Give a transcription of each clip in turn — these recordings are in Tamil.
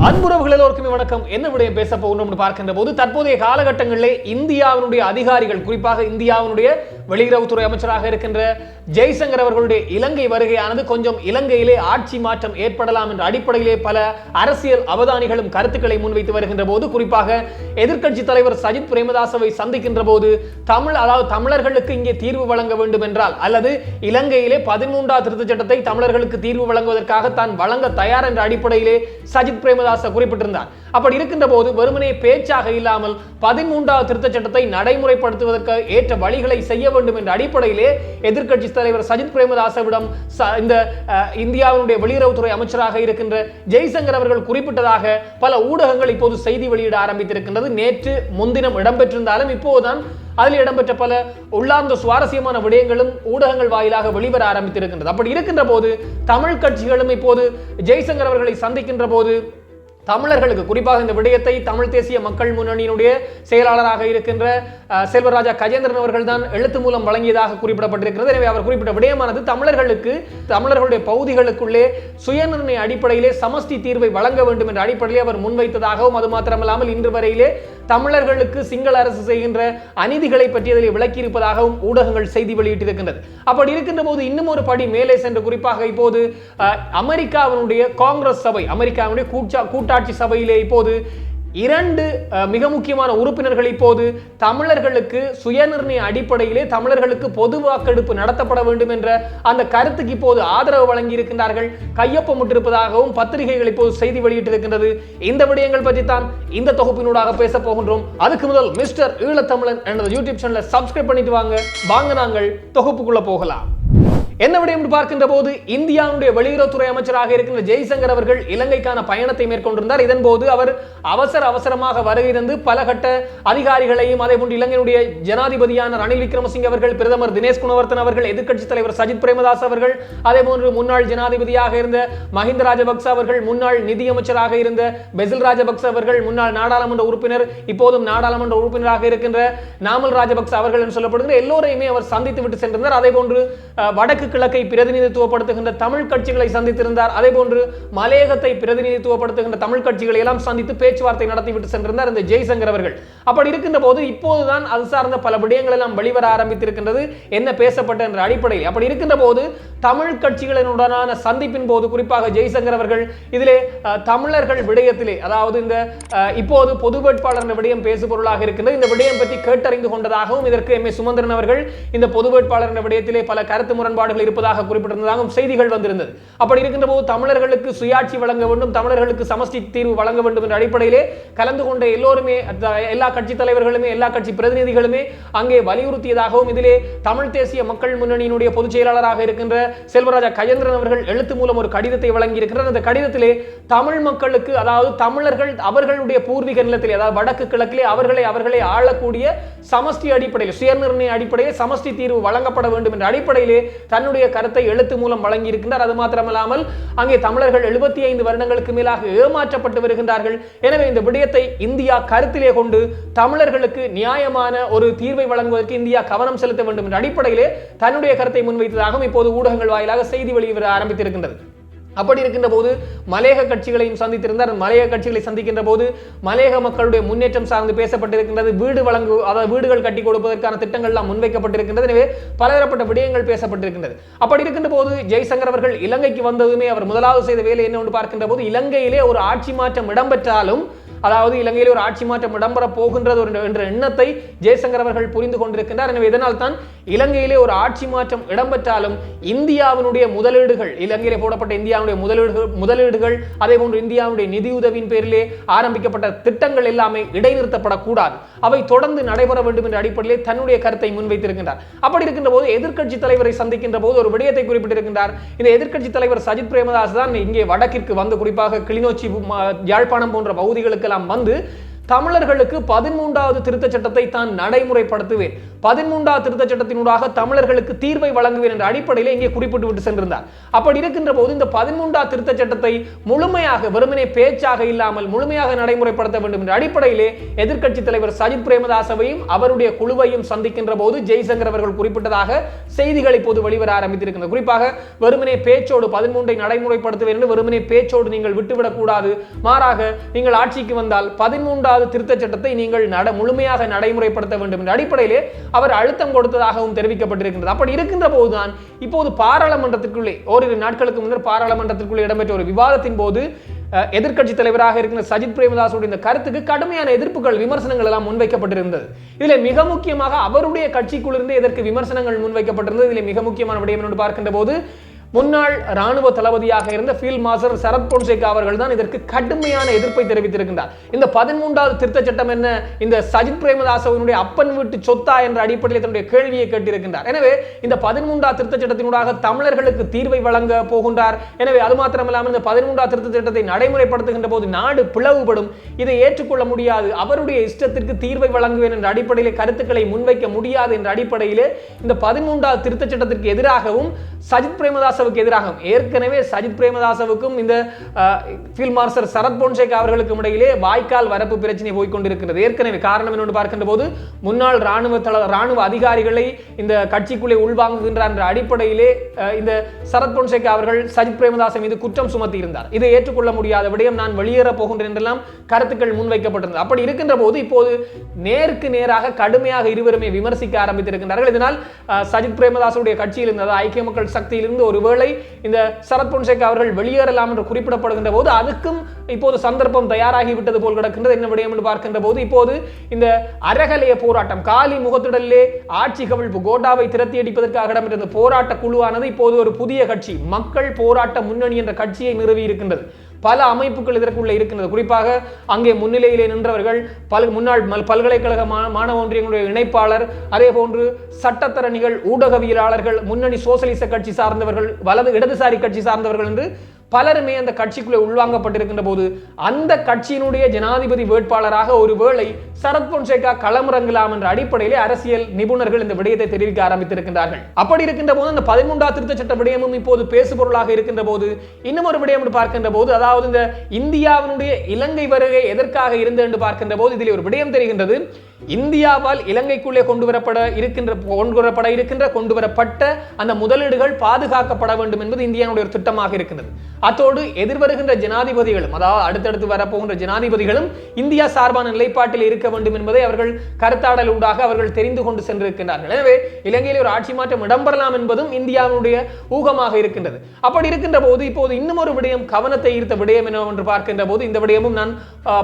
அன்புறவுகள் எல்லோருக்குமே வணக்கம். என்ன விடயம் பேச போகணும்னு பார்க்கின்ற போது தற்போதைய காலகட்டங்களிலே இந்தியாவினுடைய அதிகாரிகள் குறிப்பாக இந்தியாவினுடைய வெளியுறவுத்துறை அமைச்சராக இருக்கின்ற ஜெய்சங்கர் அவர்களுடைய இலங்கை வருகையானது கொஞ்சம் இலங்கையிலே ஆட்சி மாற்றம் ஏற்படலாம் என்ற அடிப்படையிலே பல அரசியல் அவதானிகளும் கருத்துக்களை முன்வைத்து வருகின்ற போது குறிப்பாக எதிர்க்கட்சி தலைவர் சஜித் பிரேமதாசவை சந்திக்கின்ற போது தமிழ் அதாவது தமிழர்களுக்கு இங்கே தீர்வு வழங்க வேண்டும் என்றால் அல்லது இலங்கையிலே பதிமூன்றாம் திருத்தச் சட்டத்தை தமிழர்களுக்கு தீர்வு வழங்குவதற்காக தான் வழங்க தயார் என்ற அடிப்படையிலே சஜித் பிரேமதாச குறிப்பிட்டிருந்தார். அப்படி இருக்கின்ற போது வெறுமனே பேச்சாக இல்லாமல் பதிமூன்றாவது திருத்தச் சட்டத்தை நடைமுறைப்படுத்துவதற்கு ஏற்ற வழிகளை செய்ய வேண்டும் வேண்டும் என்ற அடிப்படையிலே எதிர்க்கட்சி தலைவர் சஜித் பிரேமதாசவிடம் இந்த இந்தியாவினுடைய வெளியுறவுத்துறை அமைச்சராக இருக்கின்ற ஜெய்சங்கர் அவர்கள் குறிப்பிட்டதாக பல ஊடகங்கள் இப்போது செய்தி வெளியிட ஆரம்பித்திருக்கின்றது. நேற்று முன்தினம் இடம்பெற்றிருந்தாலும் இப்போதுதான் அதில் இடம்பெற்ற பல உள்ளார்ந்த சுவாரஸ்யமான விடயங்களும் ஊடகங்கள் வாயிலாக வெளிவர ஆரம்பித்திருக்கின்றது. அப்படி இருக்கின்ற போது தமிழ் கட்சிகளும் இப்போது ஜெய்சங்கர் அவர்களை சந்திக்கின்ற போது தமிழர்களுக்கு குறிப்பாக இந்த விடயத்தை தமிழ் தேசிய மக்கள் முன்னணியினுடைய செயலாளராக இருக்கின்ற செல்வராஜா கஜேந்திரன் அவர்கள் தான் எழுத்து மூலம் வழங்கியதாக குறிப்பிடப்பட்டிருக்கிறது. எனவே அவர் குறிப்பிட்ட விடயமானது தமிழர்களுக்கு தமிழர்களுடைய பகுதிகளுக்குள்ளே சுயநிர்ணய அடிப்படையிலே சமஷ்டி தீர்வை வழங்க வேண்டும் என்ற அடிப்படையிலே அவர் முன்வைத்ததாகவும் அது மாத்திரமல்லாமல் இன்று வரையிலே தமிழர்களுக்கு சிங்கள அரசு செய்கின்ற அநீதிகளை பற்றி அதில் விளக்கியிருப்பதாகவும் ஊடகங்கள் செய்தி வெளியிட்டிருக்கின்றது. அப்படி இருக்கின்ற போது இன்னும் ஒரு படி மேலே சென்று குறிப்பாக இப்போது அமெரிக்காவினுடைய காங்கிரஸ் சபை அமெரிக்காவினுடைய கூட்டா கூட்டாட்சி சபையிலே இப்போது இரண்டு மிக முக்கியமான உறுப்பினர்கள் இப்போது தமிழர்களுக்கு சுயநிர்ணய அடிப்படையிலே தமிழர்களுக்கு பொது வாக்கெடுப்பு நடத்தப்பட வேண்டும் என்ற அந்த கருத்துக்கு இப்போது ஆதரவு வழங்கி இருக்கின்றார்கள் கையொப்பமிட்டிருப்பதாகவும் பத்திரிகைகள் இப்போது செய்தி வெளியிட்டிருக்கின்றது. இந்த விடயங்கள் பற்றி தான் இந்த தொகுப்பினூடாக பேச போகின்றோம். அதுக்கு முதல் மிஸ்டர் ஈழத்தமிழன் எனது யூடியூப் சேனலை சப்ஸ்கிரைப் பண்ணிட்டு வாங்க. வாங்க நாங்கள் தொகுப்புக்குள்ள போகலாம். என்ன விடயம் என்று பார்க்கின்ற போது இந்தியாவுடைய வெளியுறவுத்துறை அமைச்சராக இருக்கின்ற ஜெய்சங்கர் அவர்கள் இலங்கைக்கான பயணத்தை மேற்கொண்டிருந்தார். இதன் போது அவர் அவசர அவசரமாக வருகை தந்து பல கட்ட அதிகாரிகளையும் அதே போன்று இலங்கையினுடைய ஜனாதிபதியான ரணில் விக்ரமசிங்க அவர்கள் பிரதமர் தினேஷ் குணவர்த்தன் அவர்கள் எதிர்க்கட்சி தலைவர் சஜித் பிரேமதாஸ் அவர்கள் அதே போன்று முன்னாள் ஜனாதிபதியாக இருந்த மஹிந்த ராஜபக்ச அவர்கள் முன்னாள் நிதியமைச்சராக இருந்த பெசில் ராஜபக்ச அவர்கள் முன்னாள் நாடாளுமன்ற உறுப்பினர் இப்போதும் நாடாளுமன்ற உறுப்பினராக இருக்கின்ற நாமல் ராஜபக்ச அவர்கள் என்று சொல்லப்படுகிற எல்லோரையுமே அவர் சந்தித்து விட்டு சென்றிருந்தார். அதே போன்று வடக்கு வடக்கு கிழக்கை பிரதிநிதித்துவப்படுத்துகின்ற தமிழ் கட்சிகளை சந்தித்திருந்தார். அதே போன்று மலையகத்தை பிரதிநிதித்துவப்படுத்துகின்ற தமிழ் கட்சிகளை எல்லாம் சந்தித்து பேச்சுவார்த்தை நடத்திவிட்டு சென்றிருந்தார் இந்த ஜெய்சங்கர் அவர்கள். அப்படி இருக்கின்ற போது இப்போதுதான் அது சார்ந்த பல விடயங்கள் எல்லாம் வெளிவர ஆரம்பித்திருக்கின்றது. என்ன பேசப்பட்ட என்ற அடிப்படையில். அப்படி இருக்கின்ற போது தமிழ் கட்சிகளினுடனான சந்திப்பின் போது குறிப்பாக ஜெய்சங்கர் அவர்கள் இதிலே தமிழர்கள் விடயத்திலே அதாவது இந்த இப்போது பொது வேட்பாளர் என்ற விடயம் பேசுபொருளாக இருக்கின்றது. இந்த விடயம் பற்றி கேட்டறிந்து கொண்டதாகவும் இதற்கு எம். ஏ. சுமந்திரன் அவர்கள் இந்த பொது வேட்பாளர் என்ற விடயத்திலே பல கருத்து முரண்பாடு முரண்பாடுகள் இருப்பதாக குறிப்பிட்டிருந்ததாகவும் செய்திகள் வந்திருந்தது. அப்படி இருக்கின்ற போது தமிழர்களுக்கு சுயாட்சி வழங்க வேண்டும் தமிழர்களுக்கு சமஷ்டி தீர்வு வழங்க வேண்டும் என்ற அடிப்படையிலே கலந்து கொண்ட எல்லோருமே எல்லா கட்சி தலைவர்களுமே எல்லா கட்சி பிரதிநிதிகளுமே அங்கே வலியுறுத்தியதாகவும் இதிலே தமிழ் தேசிய மக்கள் முன்னணியினுடைய பொதுச் செயலாளராக இருக்கின்ற செல்வராஜா கஜேந்திரன் அவர்கள் எழுத்து மூலம் ஒரு கடிதத்தை வழங்கியிருக்கிறார். அந்த கடிதத்திலே தமிழ் மக்களுக்கு அதாவது தமிழர்கள் அவர்களுடைய பூர்வீக நிலத்திலே அதாவது வடக்கு கிழக்கிலே அவர்களை அவர்களை ஆளக்கூடிய சமஷ்டி அடிப்படையில் சுயநிர்ணய அடிப்படையில் சமஷ்டி தீர்வு வழங்கப்பட வேண்டும் என்ற அடிப்படையிலே தன் தன்னுடைய கருத்தை எழுத்து மூலம் வழங்கி இருக்கின்றார் அது மாத்திரமல்லாமல் அங்கே தமிழர்கள் எழுபத்தி ஐந்து வருடங்களுக்கு மேலாக ஏமாற்றப்பட்டு வருகின்றார்கள். எனவே இந்த விடயத்தை இந்தியா கருத்திலே கொண்டு தமிழர்களுக்கு நியாயமான ஒரு தீர்வை வழங்குவதற்கு இந்தியா கவனம் செலுத்த வேண்டும் என்ற அடிப்படையிலே தன்னுடைய கருத்தை முன்வைத்ததாகவும் இப்போது ஊடகங்கள் வாயிலாக செய்தி வெளியிட ஆரம்பித்திருக்கின்றது. அப்படி இருக்கின்ற போது மலையக கட்சிகளையும் சந்தித்திருந்தார். மலையக கட்சிகளை சந்திக்கின்ற போது மலையக மக்களுடைய முன்னேற்றம் சார்ந்து பேசப்பட்டிருக்கின்றது. வீடு வழங்கு அதாவது வீடுகள் கட்டி கொடுப்பதற்கான திட்டங்கள்லாம் முன்வைக்கப்பட்டிருக்கின்றது. எனவே பலதரப்பட்ட விடயங்கள் பேசப்பட்டிருக்கின்றது. அப்படி இருக்கின்ற போது ஜெய்சங்கர் அவர்கள் இலங்கைக்கு வந்ததுமே அவர் முதலாவது செய்த வேலை என்ன ஒன்று பார்க்கின்ற போது இலங்கையிலே ஒரு ஆட்சி மாற்றம் இடம்பெற்றாலும் அதாவது இலங்கையில் ஒரு ஆட்சி மாற்றம் இடம்பெற போகின்றது ஒரு- என்ற எண்ணத்தை ஜெய்சங்கர் அவர்கள் புரிந்து கொண்டிருக்கின்றார். எனவே இதனால் தான் இலங்கையிலே ஒரு ஆட்சி மாற்றம் இடம்பெற்றாலும் இந்தியாவினுடைய முதலீடுகள் இலங்கையிலே போடப்பட்ட இந்தியாவுடைய முதலீடுகள் முதலீடுகள் அதே போன்று இந்தியாவுடைய நிதியுதவியின் பேரிலே ஆரம்பிக்கப்பட்ட திட்டங்கள் எல்லாமே இடைநிறுத்தப்படக்கூடாது. அவை தொடர்ந்து நடைபெற வேண்டும் என்ற அடிப்படையிலே தன்னுடைய கருத்தை முன்வைத்திருக்கின்றார். அப்படி இருக்கின்ற போது எதிர்க்கட்சி தலைவரை சந்திக்கின்ற போது ஒரு விடயத்தை குறிப்பிட்டிருக்கின்றார். இந்த எதிர்க்கட்சி தலைவர் சஜித் பிரேமதாஸ் தான் இங்கே வடக்கிற்கு வந்து குறிப்பாக கிளிநொச்சி யாழ்ப்பாணம் போன்ற பகுதிகளுக்கு பகுதிகளுக்கெல்லாம் வந்து தமிழர்களுக்கு பதிமூன்றாவது திருத்தச் சட்டத்தை தான் நடைமுறைப்படுத்துவேன். பதிமூன்றாவது திருத்த சட்டத்தினூடாக தமிழர்களுக்கு தீர்வை வழங்குவேன் என்ற அடிப்படையில் இங்கே குறிப்பிட்டு விட்டு சென்றிருந்தார். அப்படி இருக்கின்ற போது இந்த பதிமூன்றாவது திருத்த சட்டத்தை முழுமையாக வெறுமனே பேச்சாக இல்லாமல் முழுமையாக நடைமுறைப்படுத்த வேண்டும் என்ற அடிப்படையிலே எதிர்க்கட்சி தலைவர் சஜித் பிரேமதாசவையும் அவருடைய குழுவையும் சந்திக்கின்ற போது ஜெய்சங்கர் அவர்கள் குறிப்பிட்டதாக செய்திகள் இப்போது வெளிவர ஆரம்பித்திருக்கிறது குறிப்பாக வெறுமனே பேச்சோடு பதிமூன்றை நடைமுறைப்படுத்துவேன் என்று வெறுமனே பேச்சோடு நீங்கள் விட்டுவிடக் கூடாது. மாறாக நீங்கள் ஆட்சிக்கு வந்தால் பதிமூன்றாவது திருத்தச் சட்டத்தை நீங்கள் நட முழுமையாக நடைமுறைப்படுத்த வேண்டும் என்ற அடிப்படையிலே அவர் அழுத்தம் கொடுத்ததாகவும் தெரிவிக்கப்பட்டிருக்கின்றது. அப்படி இருக்கின்ற போதுதான் இப்போது பாராளுமன்றத்திற்குள்ளே ஓரிரு நாட்களுக்கு முன்னர் பாராளுமன்றத்திற்குள்ளே இடம்பெற்ற ஒரு விவாதத்தின் போது எதிர்க்கட்சி தலைவராக இருக்கிற சஜித் பிரேமதாசுடைய இந்த கருத்துக்கு கடுமையான எதிர்ப்புகள் விமர்சனங்கள் எல்லாம் முன்வைக்கப்பட்டிருந்தது. இதில் மிக முக்கியமாக அவருடைய கட்சிக்குள்ளிருந்து இதற்கு விமர்சனங்கள் முன்வைக்கப்பட்டிருந்தது. இதில் மிக முக்கியமான விடயம் என்று பார்க்கின்ற போது முன்னாள் ராணுவ தளபதியாக இருந்த ஃபீல்ட் மாஸ்டர் சரத் பொன்சேகா அவர்கள் தான் இதற்கு கடுமையான எதிர்ப்பை தெரிவித்திருக்கின்றார். இந்த பதிமூன்றாவது திருத்த சட்டம் என்ன? இந்த சஜித் பிரேமதாசவனுடைய அப்பன் வீட்டு சொத்தா என்ற அடிப்படையில் தன்னுடைய கேள்வியை கேட்டிருக்கின்றார். எனவே இந்த பதிமூன்றாவது திருத்த சட்டத்தினூடாக தமிழர்களுக்கு தீர்வை வழங்க போகின்றார். எனவே அது மாத்திரமில்லாமல் இந்த பதிமூன்றாவது திருத்த சட்டத்தை நடைமுறைப்படுத்துகின்ற போது நாடு பிளவுபடும். இதை ஏற்றுக்கொள்ள முடியாது. அவருடைய இஷ்டத்திற்கு தீர்வை வழங்குவேன் என்ற அடிப்படையில் கருத்துக்களை முன்வைக்க முடியாது என்ற அடிப்படையிலே இந்த பதிமூன்றாவது திருத்த சட்டத்திற்கு எதிராகவும் சஜித் பிரேமதாச பிரேமதாசவுக்கு எதிராக ஏற்கனவே சஜித் பிரேமதாசவுக்கும் இந்த ஃபீல்ட் மார்ஷல் சரத் பொன்சேகா அவர்களுக்கும் இடையிலே வாய்க்கால் வரப்பு பிரச்சனை போய்க்கொண்டிருக்கிறது ஏற்கனவே காரணம் என்னென்று பார்க்கின்ற போது முன்னாள் ராணுவ ராணுவ அதிகாரிகளை இந்த கட்சிக்குள்ளே உள்வாங்குகின்றார் என்ற அடிப்படையிலே இந்த சரத் பொன்சேகா அவர்கள் சஜித் பிரேமதாசன் மீது குற்றம் சுமத்தி இருந்தார் இதை ஏற்றுக்கொள்ள முடியாத விடயம் நான் வெளியேற போகின்றேன் என்றெல்லாம் கருத்துக்கள் முன்வைக்கப்பட்டிருந்தது. அப்படி இருக்கின்ற போது இப்போது நேருக்கு நேராக கடுமையாக இருவருமே விமர்சிக்க ஆரம்பித்திருக்கின்றார்கள். இதனால் சஜித் பிரேமதாசுடைய கட்சியில் இருந்தது ஐக்கிய மக்கள் சக்தியிலிருந்து ஒருவேளை இந்த சரத் பொன்சேகா அவர்கள் வெளியேறலாம் என்று குறிப்பிடப்படுகின்ற போது அதுக்கும் இப்போது சந்தர்ப்பம் தயாராகிவிட்டது போல் கிடக்கின்றது. என்ன விடயம் என்று பார்க்கின்ற போது இப்போது இந்த அரகலைய போராட்டம் காலி முகத்துடலே ஆட்சி கவிழ்ப்பு கோட்டாவை திரத்தி அடிப்பதற்காக இடம்பெற்ற இந்த போராட்ட குழுவானது இப்போது ஒரு புதிய கட்சி மக்கள் போராட்ட முன்னணி என்ற கட்சியை நிறுவி இருக்கின்றது பல அமைப்புகள் இதற்குள்ளே இருக்கின்றது. குறிப்பாக அங்கே முன்னிலையிலே நின்றவர்கள் பல் முன்னாள் மல்- பல்கலைக்கழக மா- மாணவ ஒன்றியங்களுடைய இணைப்பாளர் அதே போன்று சட்டத்தரணிகள் ஊடகவியலாளர்கள் முன்னணி சோசலிச கட்சி சார்ந்தவர்கள் வலது இடதுசாரி கட்சி சார்ந்தவர்கள் என்று பலருமே அந்த கட்சிக்குள்ளே உள்வாங்கப்பட்டிருக்கின்ற போது அந்த கட்சியினுடைய ஜனாதிபதி வேட்பாளராக ஒருவேளை சரத் பொன்சேகா களமிறங்கலாம் என்ற அடிப்படையிலே அரசியல் நிபுணர்கள் இந்த விடயத்தை தெரிவிக்க ஆரம்பித்திருக்கின்றார்கள். அப்படி இருக்கின்ற போது அந்த பதிமூன்றாம் திருத்த சட்ட விடயமும் இப்போது பேசுபொருளாக இருக்கின்ற போது இன்னும் ஒரு விடயம் பார்க்கின்ற போது அதாவது இந்த இந்தியாவினுடைய இலங்கை வருகை எதற்காக இருந்தது என்று பார்க்கின்ற போது இதில் ஒரு விடயம் தெரிகின்றது. இந்தியாவால் இலங்கைக்குள்ளே கொண்டு வரப்பட இருக்கின்ற கொண்டு வரப்பட இருக்கின்ற கொண்டு வரப்பட்ட அந்த முதலீடுகள் பாதுகாக்கப்பட வேண்டும் என்பது இந்தியாவுடைய ஒரு திட்டமாக இருக்கின்றது. அத்தோடு எதிர்வருகின்ற ஜனாதிபதிகளும் அதாவது அடுத்தடுத்து வரப்போகின்ற ஜனாதிபதிகளும் இந்தியா சார்பான நிலைப்பாட்டில் இருக்க வேண்டும் என்பதை அவர்கள் கருத்தாடல் ஊடாக அவர்கள் தெரிந்து கொண்டு சென்றிருக்கின்றார்கள். எனவே இலங்கையில் ஒரு ஆட்சி மாற்றம் இடம்பெறலாம் என்பதும் இந்தியாவுடைய ஊகமாக இருக்கின்றது. அப்படி இருக்கின்ற போது இப்போது இன்னும் ஒரு விடயம் கவனத்தை ஈர்த்த விடயம் என்னவென்று பார்க்கின்ற போது இந்த விடயமும் நான்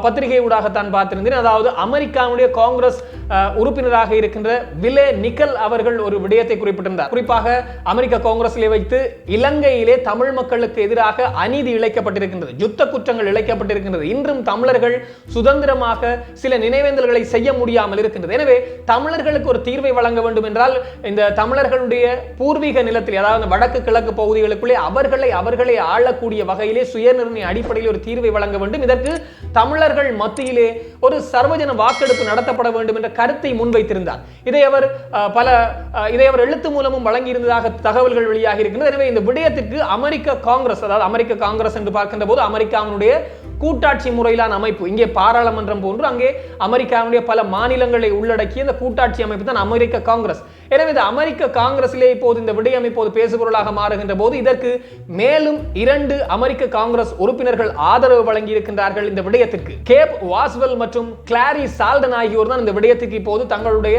பத்திரிகை ஊடாகத்தான் பார்த்திருந்தேன். அதாவது அமெரிக்காவுடைய காங்கிரஸ் காங்கிரஸ் உறுப்பினராக இருக்கின்ற விலே நிக்கல் அவர்கள் ஒரு விடயத்தை குறிப்பிட்டிருந்தார். குறிப்பாக அமெரிக்க காங்கிரஸிலே வைத்து இலங்கையிலே தமிழ் மக்களுக்கு எதிராக அநீதி இழைக்கப்பட்டிருக்கின்றது யுத்த குற்றங்கள் இழைக்கப்பட்டிருக்கின்றது. இன்றும் தமிழர்கள் சுதந்திரமாக சில நினைவேந்தல்களை செய்ய முடியாமல் இருக்கின்றது. எனவே தமிழர்களுக்கு ஒரு தீர்வை வழங்க வேண்டும் என்றால் இந்த தமிழர்களுடைய பூர்வீக நிலத்தில் அதாவது வடக்கு கிழக்கு பகுதிகளுக்குள்ளே அவர்களை அவர்களை ஆளக்கூடிய வகையிலே சுயநிர்ணய அடிப்படையில் ஒரு தீர்வை வழங்க வேண்டும். இதற்கு தமிழர்கள் மத்தியிலே ஒரு சர்வஜன வாக்கெடுப்பு நடத்தப்பட வேண்டும் என்ற கருத்தை முன்வைத்திருந்தார். இதை அவர் பல இதை அவர் எழுத்து மூலமும் வழங்கியிருந்ததாக தகவல்கள் வெளியாக இருக்கின்றது. எனவே இந்த விடயத்திற்கு அமெரிக்க காங்கிரஸ் அதாவது அமெரிக்க காங்கிரஸ் என்று பார்க்கின்ற போது அமெரிக்காவினுடைய கூட்டாட்சி முறையிலான அமைப்பு இங்கே பாராளுமன்றம் போன்று அங்கே அமெரிக்காவுடைய பல மாநிலங்களை உள்ளடக்கிய இந்த கூட்டாட்சி அமைப்பு தான் அமெரிக்க காங்கிரஸ். எனவே இந்த அமெரிக்க காங்கிரஸிலே இப்போது இந்த விடயம் இப்போது பேசுபொருளாக மாறுகின்ற போது இதற்கு மேலும் இரண்டு அமெரிக்க காங்கிரஸ் உறுப்பினர்கள் ஆதரவு வழங்கி இருக்கின்றார்கள் இந்த விடயத்திற்கு. கேப் வாஸ்வெல் மற்றும் கிளாரி சால்டன் ஆகியோர் தான் இந்த விடயத்துக்கு இப்போது தங்களுடைய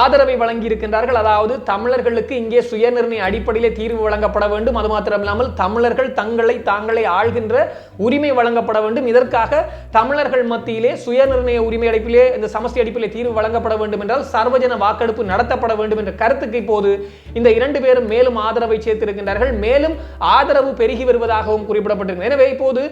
ஆதரவை வழங்கி இருக்கின்றார்கள் அதாவது தமிழர்களுக்கு இங்கே சுயநிர்ணய அடிப்படையிலே தீர்வு வழங்கப்பட வேண்டும். அது மாத்திரமில்லாமல் தமிழர்கள் தங்களை தாங்களே ஆள்கின்ற உரிமை வழங்கப்பட வேண்டும். இதற்காக தமிழர்கள் மத்தியிலே சுயநிர்ணய உரிமை அடிப்பிலே இந்த சமஸ்தி அடிப்பிலே தீர்வு வழங்கப்பட வேண்டும் என்றால் சர்வஜன வாக்கெடுப்பு நடத்தப்பட வேண்டும் என்ற என்ற கருத்துக்கு இப்போது இந்த இரண்டு பேரும் மேலும் ஆதரவை சேர்த்திருக்கின்றார்கள். மேலும் ஆதரவு பெருகி வருவதாகவும் குறிப்பிடப்பட்டிருக்கிறது. எனவே இப்போது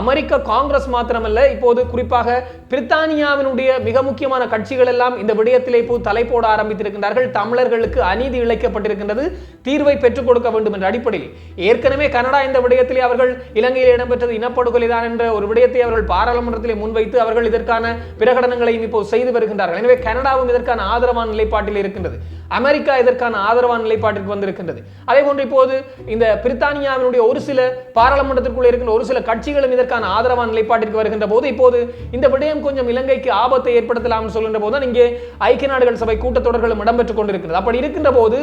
அமெரிக்க காங்கிரஸ் மாத்திரமல்ல இப்போது குறிப்பாக பிரித்தானியாவினுடைய மிக முக்கியமான கட்சிகள் எல்லாம் இந்த விடயத்திலே இப்போது தலை போட ஆரம்பித்திருக்கின்றார்கள். தமிழர்களுக்கு அநீதி இழைக்கப்பட்டிருக்கின்றது. தீர்வை பெற்றுக் கொடுக்க வேண்டும் என்ற அடிப்படையில். ஏற்கனவே கனடா இந்த விடயத்திலே அவர்கள் இலங்கையில் இடம்பெற்றது இனப்படுகொலை தான் என்ற ஒரு விடயத்தை அவர்கள் பாராளுமன்றத்திலே முன்வைத்து அவர்கள் இதற்கான பிரகடனங்களையும் இப்போது செய்து வருகின்றார்கள். எனவே கனடாவும் இதற்கான ஆதரவான நிலைப்பாட்டில் இருக்கின்றது. அமெரிக்கா இதற்கான ஆதரவான நிலைப்பாட்டிற்கு வந்திருக்கின்றது. அதே போன்று இப்போது இந்த பிரித்தானியாவினுடைய ஒரு சில பாராளுமன்றத்திற்குள்ள இருக்கின்ற ஒரு சில கட்சிகளும் இதற்கான ஆதரவான நிலைப்பாட்டிற்கு வருகின்ற போது இப்போது இந்த விடயம் கொஞ்சம் இலங்கைக்கு ஆபத்தை ஏற்படுத்தலாம் சொல்கின்ற போது தான் இங்கே ஐக்கிய நாடுகள் சபை கூட்டத்தொடர்களும் இடம்பெற்றுக் கொண்டிருக்கிறது அப்படி இருக்கின்ற போது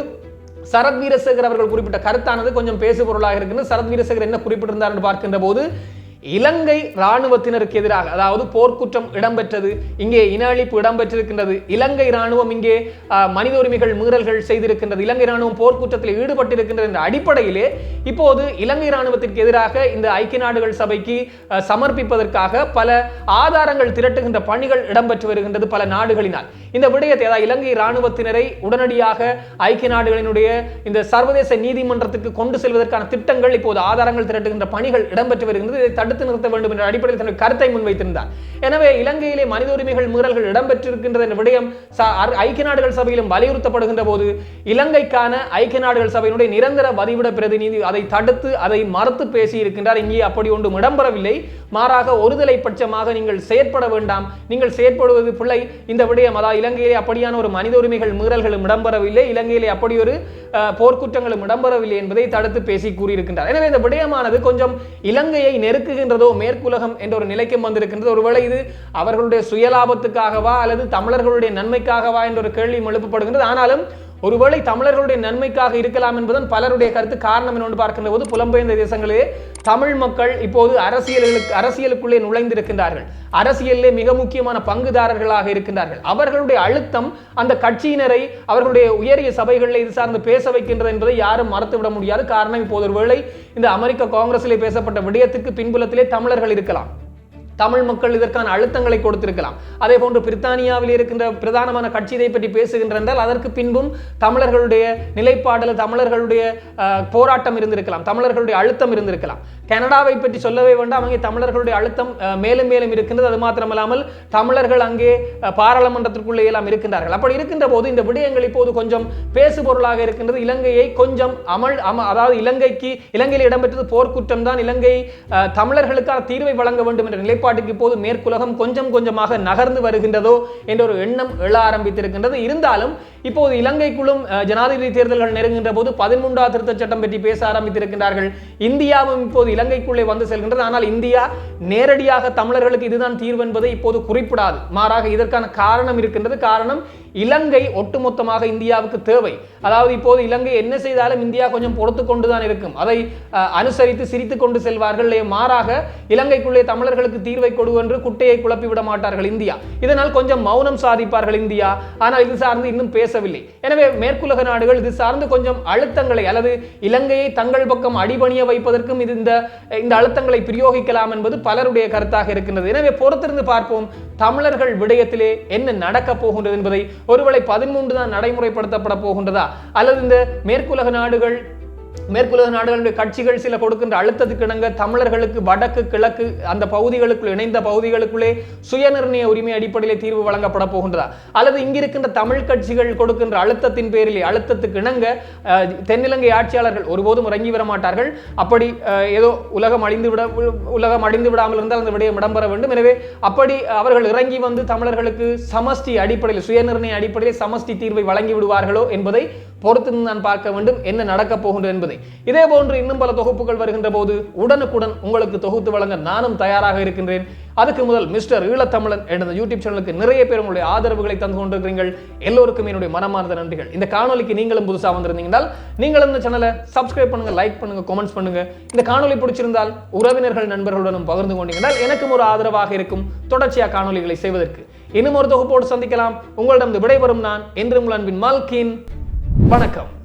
சரத் வீரசேகர் அவர்கள் குறிப்பிட்ட கருத்தானது கொஞ்சம் பேசு பொருளாக இருக்கிறது சரத் வீரசேகர் என்ன குறிப்பிட்டிருந்தார் என்று பார்க்கின்ற போது இலங்கை ராணுவத்தினருக்கு எதிராக அதாவது போர்க்குற்றம் இடம்பெற்றது இங்கே இன அழிப்பு இடம்பெற்றிருக்கின்றது இலங்கை ராணுவம் இங்கே மனித உரிமைகள் மீறல்கள் செய்திருக்கின்றது இலங்கை ராணுவம் போர்க்குற்றத்தில் ஈடுபட்டிருக்கின்றது என்ற அடிப்படையிலே இப்போது இலங்கை இராணுவத்திற்கு எதிராக இந்த ஐக்கிய நாடுகள் சபைக்கு சமர்ப்பிப்பதற்காக பல ஆதாரங்கள் திரட்டுகின்ற பணிகள் இடம்பெற்று வருகின்றது பல நாடுகளினால். இந்த விடயத்தை அதாவது இலங்கை இராணுவத்தினரை உடனடியாக ஐக்கிய நாடுகளினுடைய இந்த சர்வதேச நீதிமன்றத்துக்கு கொண்டு செல்வதற்கான திட்டங்கள் இப்போது ஆதாரங்கள் திரட்டுகின்ற பணிகள் இடம்பெற்று வருகின்றது. இதை தடுத்து நிறுத்த வேண்டும் என்ற அடிப்படையில் தன்னுடைய கருத்தை முன்வைத்திருந்தார். எனவே இலங்கையிலே மனித உரிமைகள் மீறல்கள் இடம்பெற்றிருக்கின்றது என்ற விடயம் ஐக்கிய நாடுகள் சபையிலும் வலியுறுத்தப்படுகின்ற போது இலங்கைக்கான ஐக்கிய நாடுகள் சபையினுடைய நிரந்தர வதிவிட பிரதிநிதி அதை தடுத்து அதை மறுத்து பேசி இருக்கின்றார் இங்கே அப்படி ஒன்றும் இடம்பெறவில்லை. மாறாக ஒருதலை பட்சமாக நீங்கள் செயற்பட வேண்டாம். நீங்கள் செயற்படுவது பிள்ளை இந்த விடயம் அதாவது இலங்கையிலே அப்படியான ஒரு மனித உரிமைகள் மீறல்களும் இடம்பெறவில்லை. இலங்கையிலே அப்படி ஒரு போர்க்குற்றங்களும் இடம்பெறவில்லை என்பதை தடுத்து பேசி கூறியிருக்கின்றார். எனவே இந்த விடயமானது கொஞ்சம் இலங்கையை இருக்கின்றதோ மேற்குலகம் என்ற ஒரு நிலைக்கும் வந்திருக்கின்றது. ஒருவேளை இது அவர்களுடைய சுயலாபத்துக்காகவா அல்லது தமிழர்களுடைய நன்மைக்காகவா என்ற ஒரு கேள்வி எழுப்பப்படுகின்றது. ஆனாலும் ஒருவேளை தமிழர்களுடைய நன்மைக்காக இருக்கலாம் என்பதன் பலருடைய கருத்து காரணம் என்னொன்று பார்க்கின்ற போது புலம்பெயர்ந்த தேசங்களிலே தமிழ் மக்கள் இப்போது அரசியலுக்கு அரசியலுக்குள்ளே நுழைந்திருக்கின்றார்கள். அரசியலிலே மிக முக்கியமான பங்குதாரர்களாக இருக்கின்றார்கள். அவர்களுடைய அழுத்தம் அந்த கட்சியினரை அவர்களுடைய உயரிய சபைகளில் இது சார்ந்து பேச வைக்கின்றது என்பதை யாரும் மறுத்துவிட முடியாது. காரணம் இப்போது ஒருவேளை இந்த அமெரிக்க காங்கிரஸிலே பேசப்பட்ட விடயத்துக்கு பின்புலத்திலே தமிழர்கள் இருக்கலாம். தமிழ் மக்கள் இதற்கான அழுத்தங்களை கொடுத்திருக்கலாம். அதே போன்று பிரித்தானியாவில் இருக்கின்ற பிரதானமான கட்சி இதை பற்றி பேசுகின்றால் அதற்கு பின்பும் தமிழர்களுடைய நிலைப்பாடல் தமிழர்களுடைய போராட்டம் இருந்திருக்கலாம் தமிழர்களுடைய அழுத்தம் இருந்திருக்கலாம். கனடாவை பற்றி சொல்லவே வேண்டாம் அங்கே தமிழர்களுடைய அழுத்தம் மேலும் மேலும் இருக்கின்றது. அது மாத்திரமல்லாமல் தமிழர்கள் அங்கே பாராளுமன்றத்திற்குள்ளே எல்லாம் இருக்கின்றார்கள். அப்படி இருக்கின்ற போது இந்த விடயங்கள் இப்போது கொஞ்சம் பேசு பொருளாக இருக்கின்றது. இலங்கையை கொஞ்சம் அமல் அம அதாவது இலங்கைக்கு இலங்கையில் இடம்பெற்றது போர்க்குற்றம் தான். இலங்கை தமிழர்களுக்கான தீர்வை வழங்க வேண்டும் என்ற நிலைப்பாடு நிலைப்பாட்டுக்கு இப்போது மேற்குலகம் கொஞ்சம் கொஞ்சமாக நகர்ந்து வருகின்றதோ என்ற ஒரு எண்ணம் எழ ஆரம்பித்திருக்கின்றது. இருந்தாலும் இப்போது இலங்கைக்குள்ளும் ஜனாதிபதி தேர்தல்கள் நெருங்குகின்ற போது பதிமூன்றாவது திருத்த சட்டம் பற்றி பேச ஆரம்பித்திருக்கின்றார்கள். இந்தியாவும் இப்போது இலங்கைக்குள்ளே வந்து செல்கின்றது. ஆனால் இந்தியா நேரடியாக தமிழர்களுக்கு இதுதான் தீர்வு என்பதை இப்போது குறிப்பிடாது. மாறாக இதற்கான காரணம் இருக்கின்றது. காரணம் இலங்கை ஒட்டுமொத்தமாக இந்தியாவுக்கு தேவை. அதாவது இப்போது இலங்கை என்ன செய்தாலும் இந்தியா கொஞ்சம் பொறுத்து கொண்டுதான் இருக்கும். அதை அனுசரித்து சிரித்து கொண்டு செல்வார்கள். மாறாக இலங்கைக்குள்ளே தமிழர்களுக்கு தீர்வை கொடு என்று குட்டையை குழப்பி விட மாட்டார்கள் இந்தியா. இதனால் கொஞ்சம் மௌனம் சாதிப்பார்கள் இந்தியா. ஆனால் இது சார்ந்து இன்னும் பேசவில்லை. எனவே மேற்குலக நாடுகள் இது சார்ந்து கொஞ்சம் அழுத்தங்களை அல்லது இலங்கையை தங்கள் பக்கம் அடிபணிய வைப்பதற்கும் இது இந்த இந்த அழுத்தங்களை பிரயோகிக்கலாம் என்பது பலருடைய கருத்தாக இருக்கின்றது. எனவே பொறுத்திருந்து பார்ப்போம் தமிழர்கள் விடயத்திலே என்ன நடக்கப் போகின்றது என்பதை ஒருவேளை பதிமூன்று தான் நடைமுறைப்படுத்தப்பட போகின்றதா? அல்லது இந்த மேற்குலக நாடுகள் மேற்குலக நாடுகளுடைய கட்சிகள் சில கொடுக்கின்ற அழுத்தத்துக்கு இணங்க தமிழர்களுக்கு வடக்கு கிழக்கு அந்த பகுதிகளுக்குள் இணைந்த பகுதிகளுக்குள்ளே சுயநிர்ணய உரிமை அடிப்படையில் தீர்வு வழங்கப்பட போகின்றதா? அல்லது இங்கிருக்கின்ற தமிழ் கட்சிகள் கொடுக்கின்ற அழுத்தத்தின் பேரில் அழுத்தத்துக்கு இணங்க தென்னிலங்கை ஆட்சியாளர்கள் ஒருபோதும் இறங்கி வர மாட்டார்கள். அப்படி ஏதோ உலகம் அழிந்து விட உலகம் அழிந்து விடாமல் இருந்தால் அந்த விடயம் இடம்பெற வேண்டும். எனவே அப்படி அவர்கள் இறங்கி வந்து தமிழர்களுக்கு சமஷ்டி அடிப்படையில் சுயநிர்ணய அடிப்படையில் சமஷ்டி தீர்வை வழங்கி விடுவார்களோ என்பதை பொறுத்து நான் பார்க்க வேண்டும் என்ன நடக்கப் போகின்றது என்பதை. இதே போன்று இன்னும் பல தொகுப்புகள் வருகின்ற போது உடனுக்குடன் உங்களுக்கு தொகுத்து வழங்க நானும் தயாராக இருக்கின்றேன். அதுக்கு முதல் மிஸ்டர் ஈழத்தமிழன் என்ற யூடியூப் சேனலுக்கு நிறைய பேர் உங்களுடைய ஆதரவுகளை தந்து கொண்டிருக்கிறீர்கள். எல்லோருக்கும் என்னுடைய மனமார்ந்த நன்றிகள். இந்த காணொலிக்கு நீங்களும் புதுசாக வந்திருந்தீங்கன்னால் நீங்கள் இந்த சேனலை சப்ஸ்கிரைப் பண்ணுங்க லைக் பண்ணுங்க கமெண்ட்ஸ் பண்ணுங்க. இந்த காணொலி பிடிச்சிருந்தால் உறவினர்கள் நண்பர்களுடனும் பகிர்ந்து கொண்டீங்கன்னால் எனக்கும் ஒரு ஆதரவாக இருக்கும். தொடர்ச்சியாக காணொலிகளை செய்வதற்கு. இன்னும் ஒரு தொகுப்போடு சந்திக்கலாம். உங்களிடம் விடைபெறும் நான் என்று அன்பின் மால்கின். வணக்கம்.